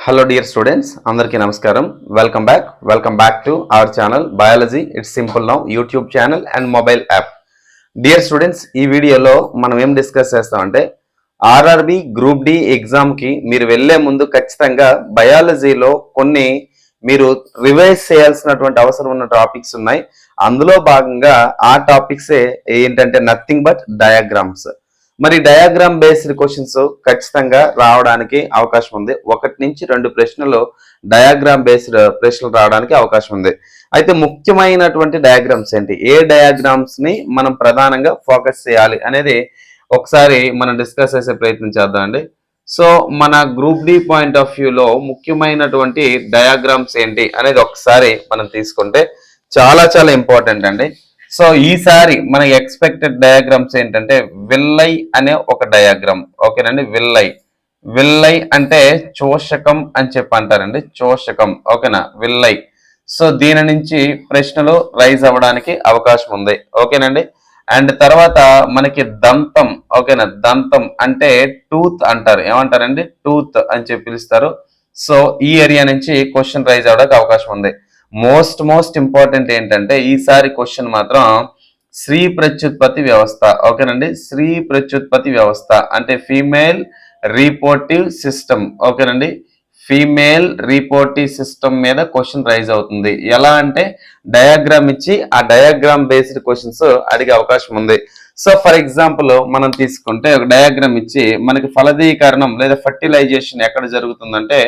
Hello dear students అందరికీ నమస్కారం. Welcome back welcome back to our channel biology it's simple now YouTube channel and mobile app dear students ఈ వీడియోలో మనం ఏం discuss చేస్తామంటే RRB group D ఎగ్జామ్కి మీరు వెళ్ళే ముందు ఖచ్చితంగా బయాలజీలో కొన్ని మీరు రివైజ్ చేయాల్సినటువంటి అవసరం ఉన్న టాపిక్స్ ఉన్నాయి. అందులో భాగంగా ఆ టాపిక్సే ఏంటంటే నథింగ్ బట్ డయాగ్రామ్స్ మరి డయాగ్రామ్ బేస్డ్ క్వశ్చన్స్ ఖచ్చితంగా రావడానికి అవకాశం ఉంది. ఒకటి నుంచి రెండు ప్రశ్నలు డయాగ్రామ్ బేస్డ్ ప్రశ్నలు రావడానికి అవకాశం ఉంది. అయితే ముఖ్యమైనటువంటి డయాగ్రామ్స్ ఏంటి? ఏ డయాగ్రామ్స్ని మనం ప్రధానంగా ఫోకస్ చేయాలి అనేది ఒకసారి మనం డిస్కస్ చేసే ప్రయత్నం చేద్దాం అండి. సో మన గ్రూప్ డి పాయింట్ ఆఫ్ వ్యూలో ముఖ్యమైనటువంటి డయాగ్రామ్స్ ఏంటి అనేది ఒకసారి మనం తీసుకుంటే చాలా చాలా ఇంపార్టెంట్ అండి. సో ఈసారి మన ఎక్స్పెక్టెడ్ డయాగ్రామ్స్ ఏంటంటే విల్లై అనే ఒక డయాగ్రామ్. ఓకేనండి? విల్లై. విల్లై అంటే చోషకం అని చెప్పి అంటారండి. చోషకం. ఓకేనా? విల్లై. సో దీని నుంచి ప్రశ్నలు రైజ్ అవ్వడానికి అవకాశం ఉంది. ఓకేనండి? అండ్ తర్వాత మనకి దంతం. ఓకేనా? దంతం అంటే టూత్ అంటారు. ఏమంటారండి? టూత్ అని చెప్పి పిలుస్తారు. సో ఈ ఏరియా నుంచి క్వశ్చన్ రైజ్ అవ్వడానికి అవకాశం ఉంది. మోస్ట్ మోస్ట్ ఇంపార్టెంట్ ఏంటంటే ఈసారి క్వశ్చన్ మాత్రం స్త్రీ ప్రత్యుత్పత్తి వ్యవస్థ ఓకేనండి? స్త్రీ ప్రత్యుత్పత్తి వ్యవస్థ అంటే ఫీమేల్ రీపోర్టివ్ సిస్టమ్ ఓకేనండి? ఫీమేల్ రీపోర్టివ్ సిస్టమ్ మీద క్వశ్చన్ రైజ్ అవుతుంది. ఎలా అంటే డయాగ్రామ్ ఇచ్చి ఆ డయాగ్రామ్ బేస్డ్ క్వశ్చన్స్ అడిగే అవకాశం ఉంది. సో ఫర్ ఎగ్జాంపుల్ మనం తీసుకుంటే ఒక డయాగ్రామ్ ఇచ్చి మనకి ఫలదీకరణం లేదా ఫర్టిలైజేషన్ ఎక్కడ జరుగుతుందంటే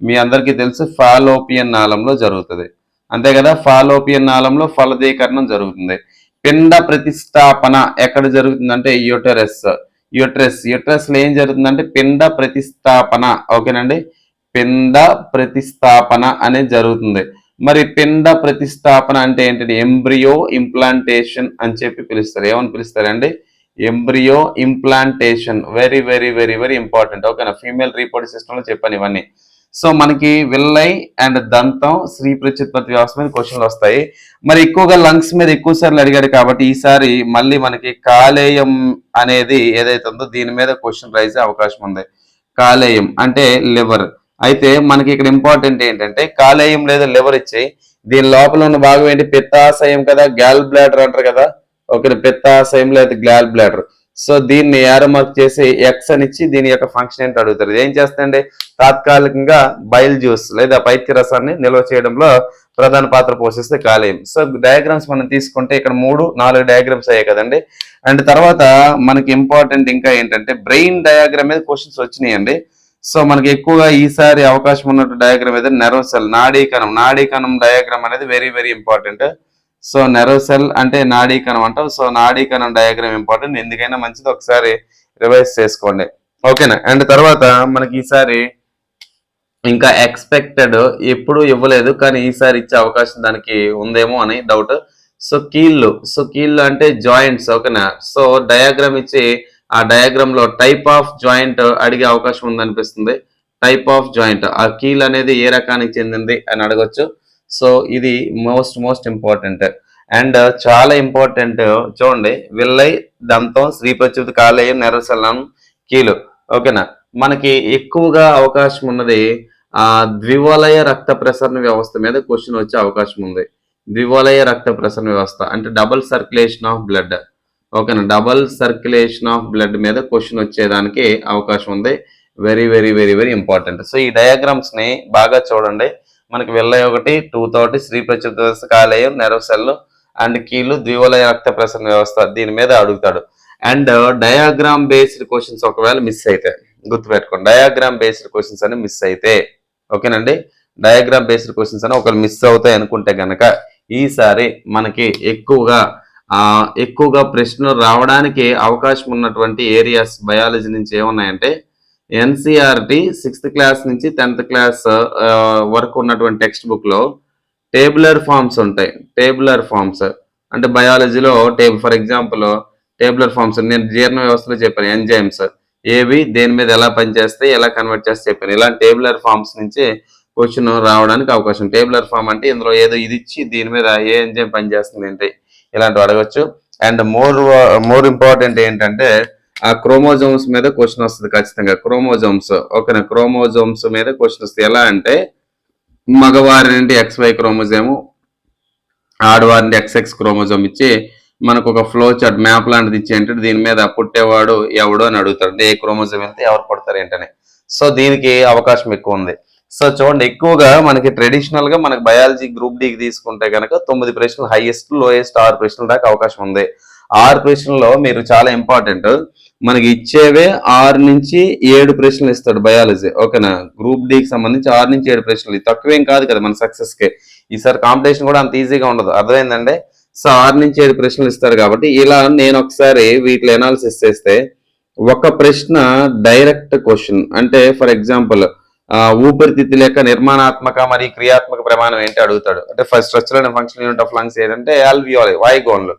మీ అందరికీ తెలుసు ఫాలోపియన్ నాళంలో జరుగుతుంది. అంతే కదా? ఫాలోపియన్ నాళంలో ఫలదీకరణం జరుగుతుంది. పిండ ప్రతిష్టాపన ఎక్కడ జరుగుతుందంటే యూటరస్. యూట్రస్. యూట్రస్లో ఏం జరుగుతుందంటే పిండ ప్రతిష్టాపన. ఓకేనండి? పిండ ప్రతిష్టాపన అనేది జరుగుతుంది. మరి పిండ ప్రతిష్టాపన అంటే ఏంటంటే ఎంబ్రియో ఇంప్లాంటేషన్ అని చెప్పి పిలుస్తారు. ఏమని పిలుస్తారండి? Embryo implantation. Very very very very important. ఓకేనా? ఫీమేల్ రీపోర్ట్ సిస్టమ్లో చెప్పాను ఇవన్నీ. సో మనకి విల్లై అండ్ దంతం శ్రీ ప్రత్యుత్పత్తి వ్యవస్థ మీద క్వశ్చన్లు వస్తాయి. మరి ఎక్కువగా లంగ్స్ మీద ఎక్కువ సార్లు అడిగాడు కాబట్టి ఈసారి మళ్ళీ మనకి కాలేయం అనేది ఏదైతే ఉందో దీని మీద క్వశ్చన్ రైజ్ అవకాశం ఉంది. కాలేయం అంటే లివర్. అయితే మనకి ఇక్కడ ఇంపార్టెంట్ ఏంటంటే కాలేయం లేదా లివర్ ఇచ్చాయి దీని లోపల ఉన్న భాగం ఏంటి? పిత్తాశయం కదా గ్యాల్ బ్లాడర్ అంటారు కదా. ఓకే పిత్తాశయం లేదా గ్లాల్ బ్లాడర్. సో దీన్ని ఏరో మార్క్ చేసి ఎక్స్ అని ఇచ్చి దీని యొక్క ఫంక్షన్ ఏంటి అడుగుతారు. ఏం చేస్తండి తాత్కాలికంగా బయల్ జ్యూస్ లేదా పైత్య రసాన్ని నిల్వ చేయడంలో ప్రధాన పాత్ర పోషిస్తే కాలేయం. సో డయాగ్రామ్స్ మనం తీసుకుంటే ఇక్కడ మూడు నాలుగు డయాగ్రామ్స్ అయ్యాయి కదండి. అండ్ తర్వాత మనకి ఇంపార్టెంట్ ఇంకా ఏంటంటే బ్రెయిన్ డయాగ్రామ్ మీద క్వశ్చన్స్ వచ్చినాయండి. సో మనకి ఎక్కువగా ఈసారి అవకాశం ఉన్నట్టు డయాగ్రామ్ అయితే నెర్వ్ సెల్ నాడీకణం. నాడీకణం డయాగ్రామ్ అనేది very very important so nerve cell అంటే నాడీకణం అంటాం. సో నాడీకణం డయాగ్రామ్ ఇంపార్టెంట్. ఎందుకైనా మంచిది ఒకసారి రివైజ్ చేసుకోండి. ఓకేనా? అండ్ తర్వాత మనకి ఈసారి ఇంకా ఎక్స్పెక్టెడ్ ఎప్పుడు ఇవ్వలేదు. కానీ ఈసారి ఇచ్చే అవకాశం దానికి ఉందేమో అని డౌట్. సో కీళ్ళు. సో కీళ్ళు అంటే జాయింట్స్. ఓకేనా? సో డయాగ్రామ్ ఇచ్చి ఆ డయాగ్రామ్లో టైప్ ఆఫ్ జాయింట్ అడిగే అవకాశం ఉందనిపిస్తుంది. Type of joint. ఆ కీల్ అనేది ఏ రకానికి చెందింది అని అడగొచ్చు. సో ఇది మోస్ట్ మోస్ట్ ఇంపార్టెంట్. అండ్ చాలా ఇంపార్టెంట్ చూడండి విల్లై దంతం శ్రీపచ్యుతి కాలేయం నెరసలం కీలు. ఓకేనా? మనకి ఎక్కువగా అవకాశం ఉన్నది ఆ ద్వివలయ రక్త ప్రసరణ వ్యవస్థ మీద క్వశ్చన్ వచ్చే అవకాశం ఉంది. ద్వివలయ రక్త ప్రసరణ వ్యవస్థ అంటే డబుల్ సర్క్యులేషన్ ఆఫ్ బ్లడ్ ఓకేనా? డబుల్ సర్క్యులేషన్ ఆఫ్ బ్లడ్ మీద క్వశ్చన్ వచ్చేదానికి అవకాశం ఉంది. Very very very very important so ఈ డయాగ్రామ్స్ని బాగా చూడండి. మనకి వెళ్ళే ఒకటి టూ థర్టీ శ్రీ ప్రచురిత వ్యవస్థ కాలేయం నెరవ్ సెల్ అండ్ కీళ్ళు ద్వివలయ రక్త ప్రసరణ వ్యవస్థ దీని మీద అడుగుతాడు. అండ్ డయాగ్రామ్ బేస్డ్ క్వశ్చన్స్ ఒకవేళ మిస్ అయితే గుర్తుపెట్టుకోండి డయాగ్రామ్ బేస్డ్ క్వశ్చన్స్ అని మిస్ అయితే ఓకేనండి? డయాగ్రామ్ బేస్డ్ క్వశ్చన్స్ అని ఒకవేళ మిస్ అవుతాయి అనుకుంటే కనుక ఈసారి మనకి ఎక్కువగా ఎక్కువగా ప్రశ్నలు రావడానికి అవకాశం ఉన్నటువంటి ఏరియాస్ బయాలజీ నుంచి ఏమున్నాయంటే ఎన్సీఆర్టీ సిక్స్త్ క్లాస్ నుంచి టెన్త్ క్లాస్ వరకు ఉన్నటువంటి టెక్స్ట్ బుక్లో టేబులర్ ఫార్మ్స్ ఉంటాయి. టేబులర్ ఫార్మ్స్ అంటే బయాలజీలో table for example tabular forms నేను జీర్ణ వ్యవస్థలో చెప్పాను ఎంజైమ్స్ ఏవి దేని మీద ఎలా పనిచేస్తాయి ఎలా కన్వర్ట్ చేస్తే చెప్పాను. ఇలాంటి టేబులర్ ఫార్మ్స్ నుంచి క్వశ్చన్ రావడానికి అవకాశం. టేబులర్ ఫార్మ్ అంటే ఇందులో ఏదో ఇది ఇచ్చి దీని మీద ఏ ఎంజైమ్ పనిచేస్తుంది ఏంటి ఇలాంటివి అడగచ్చు. అండ్ మోర్ మోర్ ఇంపార్టెంట్ ఏంటంటే ఆ క్రోమోజోమ్స్ మీద క్వశ్చన్ వస్తుంది ఖచ్చితంగా. క్రోమోజోమ్స్ ఓకేనా? క్రోమోజోమ్స్ మీద క్వశ్చన్ వస్తుంది. ఎలా అంటే మగవారి నుండి ఎక్స్ వై క్రోమోజోము ఆడవారి నుండి ఎక్స్ఎక్స్ క్రోమోజోమ్ ఇచ్చి మనకు ఒక ఫ్లో చార్ట్ మ్యాప్ లాంటిది ఇచ్చి అంటే దీని మీద పుట్టేవాడు ఎవడు అని అడుగుతాడు ఏ క్రోమోజోమ్ వెళ్తే ఎవరు పుడతారు ఏంటని. సో దీనికి అవకాశం ఎక్కువ ఉంది. సో చూడండి ఎక్కువగా మనకి ట్రెడిషనల్గా మనకి బయాలజీ గ్రూప్ డికి తీసుకుంటే కనుక తొమ్మిది ప్రశ్నలు హైయెస్ట్ లోయెస్ట్ ఆరు ప్రశ్నల దాకా అవకాశం ఉంది. ఆరు ప్రశ్నల్లో మీరు చాలా ఇంపార్టెంట్ మనకి ఇచ్చేవే ఆరు నుంచి ఏడు ప్రశ్నలు ఇస్తాడు బయాలజీ. ఓకేనా? గ్రూప్ డికి సంబంధించి ఆరు నుంచి ఏడు ప్రశ్నలు. తక్కువేం కాదు కదా మన సక్సెస్కి. ఈసారి కాంపిటీషన్ కూడా అంత ఈజీగా ఉండదు. అర్థమైందండి? సో ఆరు నుంచి ఏడు ప్రశ్నలు ఇస్తారు కాబట్టి ఇలా నేను ఒకసారి వీటిలో ఎనాలిసిస్ చేస్తే ఒక ప్రశ్న డైరెక్ట్ క్వశ్చన్ అంటే ఫర్ ఎగ్జాంపుల్ ఊపిరితిత్తుల యొక్క నిర్మాణాత్మక మరియు క్రియాత్మక ప్రమాణం ఏంటి అడుగుతాడు. అంటే first structure and function unit of lungs ఏంటంటే ఆల్వియోలై వాయుగోన్లు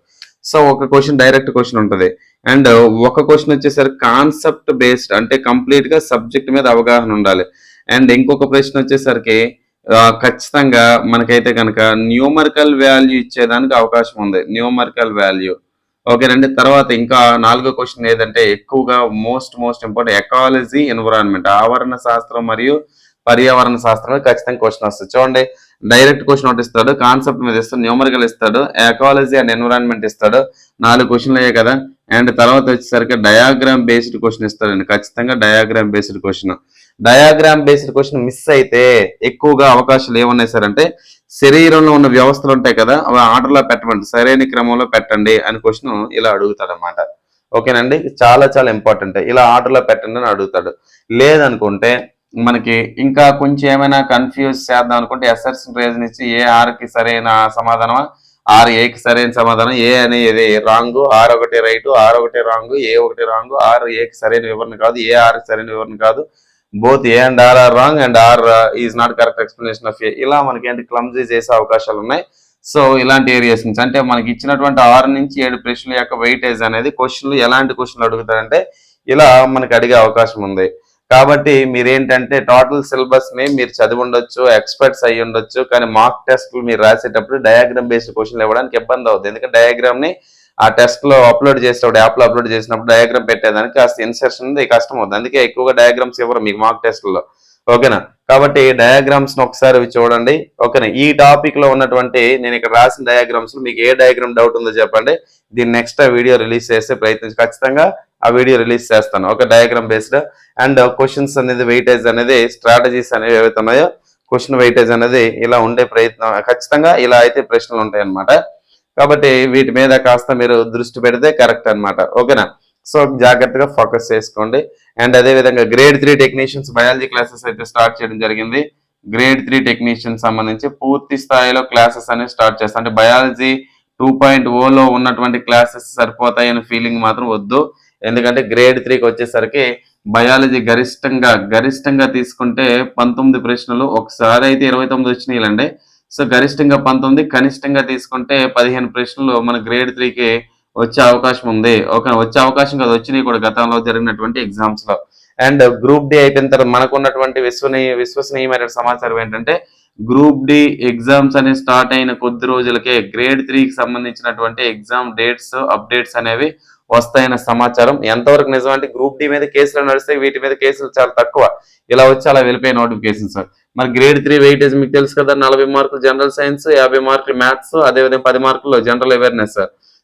సో ఒక క్వశ్చన్ డైరెక్ట్ క్వశ్చన్ ఉంటుంది. అండ్ uh, ఒక క్వశ్చన్ వచ్చేసరికి కాన్సెప్ట్ బేస్డ్ అంటే కంప్లీట్గా సబ్జెక్ట్ మీద అవగాహన ఉండాలి. అండ్ ఇంకొక ప్రశ్న వచ్చేసరికి ఖచ్చితంగా మనకైతే కనుక న్యూమరికల్ వాల్యూ ఇచ్చేదానికి అవకాశం ఉంది. న్యూమరికల్ వాల్యూ ఓకేనండి తర్వాత ఇంకా నాలుగో క్వశ్చన్ ఏదంటే ఎక్కువగా most most important ecology environment ఆవరణ శాస్త్రం మరియు పర్యావరణ శాస్త్రం ఖచ్చితంగా క్వశ్చన్ వస్తుంది. చూడండి. డైరెక్ట్ క్వశ్చన్ ఒకటి ఇస్తాడు. కాన్సెప్ట్ మీద ఇస్తాడు. న్యూమరికల్ ఇస్తాడు. ఎకాలజీ అండ్ ఎన్విరాన్మెంట్ ఇస్తాడు. నాలుగు క్వశ్చన్లు అయ్యాయి కదా. అండ్ తర్వాత వచ్చేసరికి డయాగ్రామ్ బేస్డ్ క్వశ్చన్ ఇస్తాడండి ఖచ్చితంగా diagram based question diagram based question miss అయితే ఎక్కువగా అవకాశాలు ఏమున్నాయి సార్ అంటే శరీరంలో ఉన్న వ్యవస్థలు ఉంటాయి కదా అవి ఆర్డర్లో పెట్టమండి. సరైన క్రమంలో పెట్టండి అని క్వశ్చన్ ఇలా అడుగుతాడు అనమాట ఓకేనండి చాలా చాలా ఇంపార్టెంట్ ఇలా ఆర్డర్లో పెట్టండి అని అడుగుతాడు. లేదనుకుంటే మనకి ఇంకా కొంచెం ఏమైనా కన్ఫ్యూజ్ చేద్దాం అనుకుంటే ఎస్ఎస్ రీజన్ ఇచ్చి ఏ ఆర్కి సరైన సమాధానమా ఆర్ ఏకి సరైన సమాధానం ఏ అనేది రాంగ్ ఆర్ ఒకటి రైట్ ఆర్ ఒకటి రాంగ్ ఏ ఒకటి రాంగ్ ఆర్ ఏకి సరైన వివరణ కాదు ఏ ఆర్ సరైన వివరణ కాదు. Both A and R R wrong and R is not correct explanation of A ఇలా మనకి ఏంటి క్లమ్జీ చేసే అవకాశాలు ఉన్నాయి. సో ఇలాంటి ఏరియాస్ నుంచి అంటే మనకి ఇచ్చినటువంటి ఆరు నుంచి ఏడు ప్రశ్నల యొక్క వెయిటేజ్ అనేది క్వశ్చన్లు ఎలాంటి క్వశ్చన్లు అడుగుతారంటే ఇలా మనకి అడిగే అవకాశం ఉంది. కాబట్టి మీరేంటంటే టోటల్ సిలబస్ని మీరు చదివి ఉండొచ్చు ఎక్స్పర్ట్స్ అయ్యి ఉండొచ్చు కానీ మార్క్ టెస్ట్లు మీరు రాసేటప్పుడు డయాగ్రామ్ బేస్డ్ క్వశ్చన్లు ఇవ్వడానికి ఇబ్బంది అవుతుంది ఎందుకంటే డయాగ్రామ్ని ఆ టెస్ట్లో అప్లోడ్ చేసేటప్పుడు యాప్లో అప్లోడ్ చేసినప్పుడు డయాగ్రామ్ పెట్టేదానికి కాస్త ఇన్సర్షన్ ఉంది కష్టం అవుతుంది అందుకే ఎక్కువగా డయాగ్రామ్స్ ఇవ్వరు మీకు మార్క్ టెస్ట్లో ఓకేనా? కాబట్టి డయాగ్రామ్స్ ఒకసారి చూడండి. ఓకేనా? ఈ టాపిక్లో ఉన్నటువంటి నేను ఇక్కడ రాసిన డయాగ్రామ్స్ మీకు ఏ డయాగ్రామ్ డౌట్ ఉందో చెప్పండి. దీన్ని నెక్స్ట్ వీడియో రిలీజ్ చేసే ప్రయత్నించి ఖచ్చితంగా ఆ వీడియో రిలీజ్ చేస్తాను. ఒక డయాగ్రామ్ బేస్డ్ అండ్ క్వశ్చన్స్ అనేది వెయిటేజ్ అనేది స్ట్రాటజీస్ అనేవి ఏవైతే ఉన్నాయో క్వశ్చన్ వెయిటేజ్ అనేది ఇలా ఉండే ప్రయత్నం ఖచ్చితంగా ఇలా అయితే ప్రశ్నలు ఉంటాయి అన్నమాట కాబట్టి వీటి మీద కాస్త మీరు దృష్టి పెడితే కరెక్ట్ అన్నమాట. ఓకేనా? సో జాగ్రత్తగా ఫోకస్ చేసుకోండి. అండ్ అదే విధంగా grade three technicians biology classes అయితే స్టార్ట్ చేయడం జరిగింది. గ్రేడ్ త్రీ టెక్నీషియన్ సంబంధించి పూర్తి స్థాయిలో క్లాసెస్ అనేవి స్టార్ట్ చేస్తాను అంటే బయాలజీ టూ పాయింట్ ఓలో ఉన్నటువంటి క్లాసెస్ సరిపోతాయి అనే ఫీలింగ్ మాత్రం వద్దు. ఎందుకంటే గ్రేడ్ త్రీకి వచ్చేసరికి బయాలజీ గరిష్టంగా గరిష్టంగా తీసుకుంటే పంతొమ్మిది ప్రశ్నలు ఒకసారి అయితే ఇరవై తొమ్మిది వచ్చినాయిలండి. సో గరిష్టంగా పంతొమ్మిది కనిష్టంగా తీసుకుంటే పదిహేను ప్రశ్నలు మన గ్రేడ్ త్రీకి వచ్చే అవకాశం ఉంది. ఓకే వచ్చే అవకాశం కాదు వచ్చినాయి కూడా గతంలో జరిగినటువంటి ఎగ్జామ్స్లో. అండ్ గ్రూప్ డి అయిపోయిన తర్వాత మనకు ఉన్నటువంటి విశ్వనీయ విశ్వసనీయమైన సమాచారం ఏంటంటే గ్రూప్ డి ఎగ్జామ్స్ అనేవి స్టార్ట్ అయిన కొద్ది రోజులకే గ్రేడ్ త్రీకి సంబంధించినటువంటి ఎగ్జామ్ డేట్స్ అప్డేట్స్ అనేవి వస్తాయన్న సమాచారం. ఎంతవరకు నిజం అంటే గ్రూప్ డి మీద కేసులు నడిస్తే వీటి మీద కేసులు చాలా తక్కువ. ఇలా వచ్చి అలా వెళ్ళిపోయే నోటిఫికేషన్స్ మరి గ్రేడ్ త్రీ వెయిటేజ్ మీకు తెలుసు కదా నలభై మార్కులు జనరల్ సైన్స్ యాభై మార్కులు మ్యాథ్స్ అదేవిధంగా పది మార్కులు జనరల్ అవేర్నెస్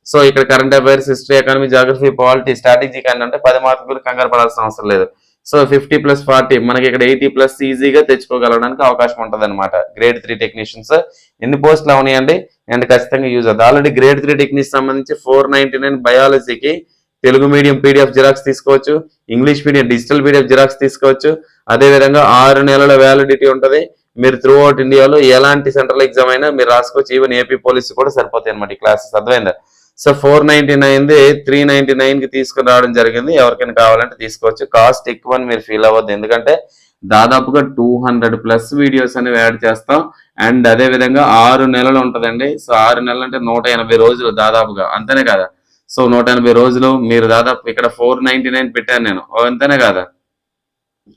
సో ఇక్కడ current affairs history economy geography polity strategy కానీ అంటే పది మార్కులు కంగారు పడాల్సిన అవసరం లేదు. సో ఫిఫ్టీ ప్లస్ ఫార్టీ మనకి ఇక్కడ ఎయిటీ ప్లస్ ఈజీగా తెచ్చుకోగలడానికి అవకాశం ఉంటుంది అనమాట గ్రేడ్ త్రీ టెక్నీషియన్స్ ఎన్ని పోస్టులు అవునాయండి అండ్ ఖచ్చితంగా యూజ్ అవుతుంది ఆల్రెడీ గ్రేడ్ త్రీ టెక్నీషియన్ సంబంధించి ఫోర్ నైన్టీ నైన్ బయాలజీకి తెలుగు మీడియం పీడిఎఫ్ జిరాక్స్ తీసుకోవచ్చు. English medium digital PDF Xerox తీసుకోవచ్చు. అదే విధంగా ఆరు నెలల వ్యాలిడిటీ ఉంటది. మీరు త్రూ అవుట్ ఇండియాలో ఎలాంటి సెంట్రల్ ఎగ్జామ్ అయినా మీరు రాసుకోవచ్చు. ఈవెన్ ఏపీ పోలీస్ కూడా సరిపోతాయి అనమాట ఈ క్లాసెస్ అర్థమైందా? So four ninety nine the three ninety నైన్కి తీసుకుని రావడం జరిగింది. ఎవరికైనా కావాలంటే తీసుకోవచ్చు. కాస్ట్ ఎక్కువ అని మీరు ఫీల్ అవ్వద్దు. ఎందుకంటే దాదాపుగా టూ హండ్రెడ్ ప్లస్ వీడియోస్ అనేవి యాడ్ చేస్తాం. అండ్ అదే విధంగా ఆరు నెలలు ఉంటుందండి. సో ఆరు నెలలు అంటే నూట ఎనభై రోజులు దాదాపుగా. అంతేనే కదా? సో నూట ఎనభై రోజులు మీరు దాదాపు ఇక్కడ ఫోర్ నైన్టీ నైన్ పెట్టాను నేను. అంతేనే కదా?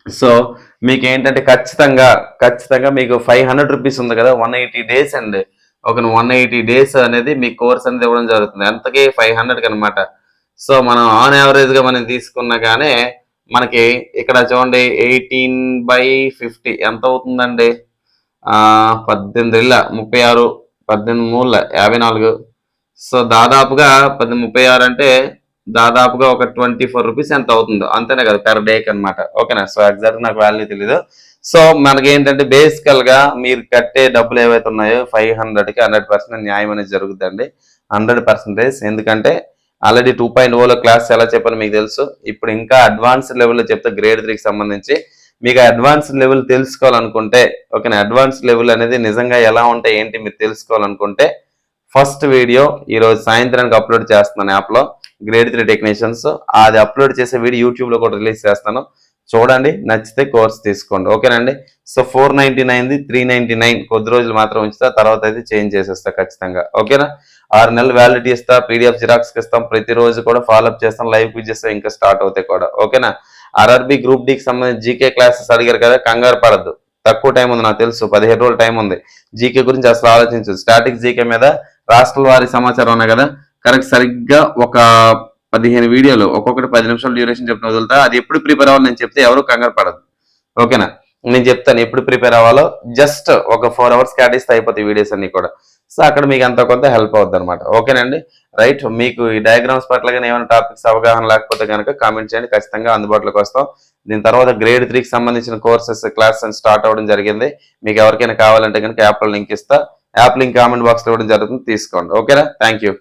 సో మీకు ఏంటంటే ఖచ్చితంగా ఖచ్చితంగా మీకు ఫైవ్ హండ్రెడ్ రూపీస్ ఉంది కదా వన్ ఎయిటీ డేస్ అండి ఒక వన్ ఎయిటీ డేస్ అనేది మీ కోర్స్ అనేది ఇవ్వడం జరుగుతుంది. అంతకే ఫైవ్ హండ్రెడ్ అనమాట సో మనం ఆన్ యావరేజ్గా మనం తీసుకున్నా కానీ మనకి ఇక్కడ చూడండి ఎయిటీన్ బై ఫిఫ్టీ ఎంత అవుతుందండి? ఆ పద్దెనిమిది ఇళ్ళ ముప్పై ఆరు పద్దెనిమిది మూల యాభై నాలుగు. సో దాదాపుగా పద్దెనిమిది ముప్పై ఆరు అంటే దాదాపుగా ఒక ట్వంటీ ఫోర్ రూపీస్ ఎంత అవుతుందో. అంతేనే కదా పెర్ డేకి అనమాట ఓకేనా? సో ఎగ్జాక్ట్ నాకు వాల్యూ తెలీదు. సో మనకి ఏంటంటే బేసికల్గా మీరు కట్టే డబ్బులు ఏవైతే ఉన్నాయో ఫైవ్ హండ్రెడ్కి హండ్రెడ్ పర్సెంట్ న్యాయం అనేది జరుగుతుందండి. Hundred percentage. ఎందుకంటే ఆల్రెడీ టూ పాయింట్ ఓలో క్లాస్ ఎలా చెప్పాలో మీకు తెలుసు. ఇప్పుడు ఇంకా అడ్వాన్స్ లెవెల్లో చెప్తే గ్రేడ్ త్రీకి సంబంధించి మీకు అడ్వాన్స్ లెవెల్ తెలుసుకోవాలనుకుంటే ఓకేనా అడ్వాన్స్ లెవెల్ అనేది నిజంగా ఎలా ఉంటాయి ఏంటి మీరు తెలుసుకోవాలనుకుంటే ఫస్ట్ వీడియో ఈరోజు సాయంత్రానికి అప్లోడ్ చేస్తున్నాను యాప్లో. Grade three technicians. అది అప్లోడ్ చేసే వీడియో యూట్యూబ్లో కూడా రిలీజ్ చేస్తాను. చూడండి నచ్చితే కోర్స్ తీసుకోండి. ఓకేనండి? So four ninety nine the three ninety nine కొద్ది రోజులు మాత్రం ఉంచుతా తర్వాత అయితే చేంజ్ చేసేస్తా ఖచ్చితంగా. ఓకేనా? ఆరు నెలలు వ్యాలిడిటీ ఇస్తా పీడిఎఫ్ జిరాక్స్ ఇస్తాం ప్రతిరోజు కూడా ఫాలోఅప్ చేస్తాం లైవ్ క్విజెస్ ఇంకా స్టార్ట్ అవుతాయి కూడా. ఓకేనా? ఆర్ఆర్బి గ్రూప్ డికి సంబంధించి జీకే క్లాసెస్ అడిగారు కదా కంగారు పడద్దు. తక్కువ టైం ఉంది నాకు తెలుసు పదిహేడు రోజులు టైం ఉంది. జీకే గురించి అసలు ఆలోచించు స్టాటిక్ జీకే మీద రాష్ట్రాల వారి సమాచారం ఉన్నాయి కదా కరెక్ట్ సరిగ్గా ఒక పదిహేను వీడియోలు ఒక్కొక్కటి పది నిమిషాలు డ్యూరేషన్ చెప్పిన వదులుతా అది ఎప్పుడు ప్రిపేర్ అవ్వాలి నేను చెప్తే ఎవరు కంగారు పడదు. ఓకేనా నేను చెప్తాను ఎప్పుడు ప్రిపేర్ అవ్వాలో జస్ట్ ఒక ఫోర్ అవర్స్ కేటాయిస్తే అయిపోతాయి వీడియోస్ అన్ని కూడా. సో అక్కడ మీకు అంత కొంత హెల్ప్ అవుతుంది అనమాట ఓకేనండి రైట్ మీకు ఈ డయాగ్రామ్స్ పట్ల కానీ ఏమైనా టాపిక్స్ అవగాహన లేకపోతే కనుక కామెంట్ చేయండి. ఖచ్చితంగా అందుబాటులోకి వస్తాం. దీని తర్వాత గ్రేడ్ త్రీకి సంబంధించిన కోర్సెస్ క్లాస్ స్టార్ట్ అవ్వడం జరిగింది. మీకు ఎవరికైనా కావాలంటే కనుక యాప్లో లింక్ ఇస్తా. యాప్ లింక్ కామెంట్ బాక్స్లో ఇవ్వడం జరుగుతుంది. తీసుకోండి. ఓకేనా థ్యాంక్ యూ